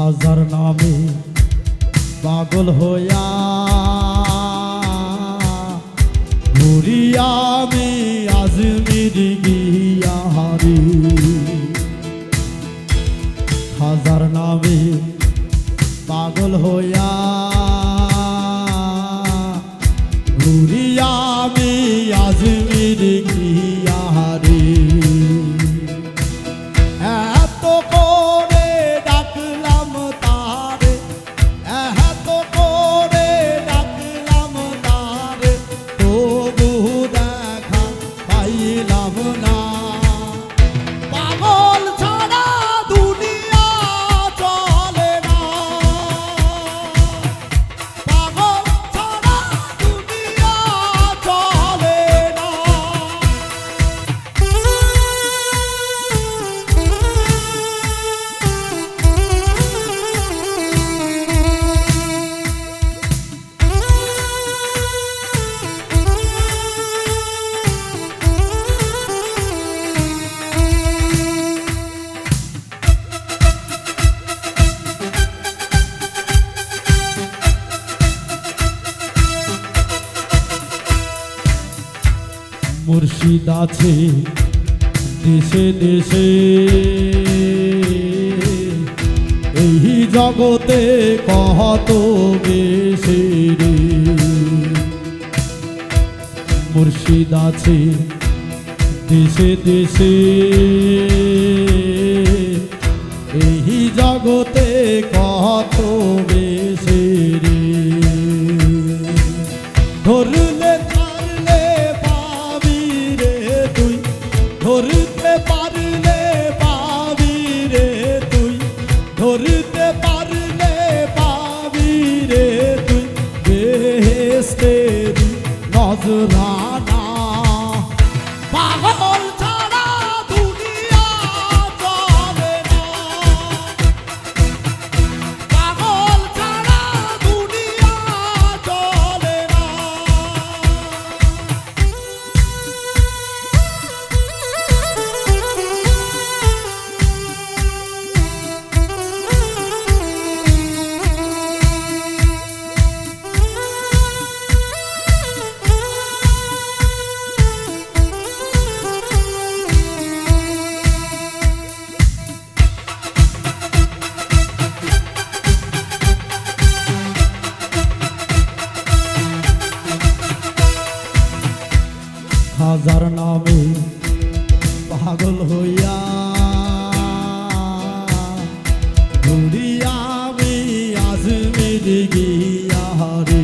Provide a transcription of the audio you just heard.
হাজার নামে পাগল হইয়া ঘুরিয়া আমি আজমির গিয়া হাজার নামে পাগল হইয়া ঘুরিয়া আজ আজমির মুর্শিদ আছে দেশে দেশে। এই জগতে কত বেশি রে মুর্শিদ আছে দেশে দেশে। ধরতে পারলে পাবি রে তুই ধরতে পারলে পাবি রে তুই বেহেস্তেরি নজরানা। পাগল হাজার নামে পাগল হইয়া ঘুরি গিয়া রে।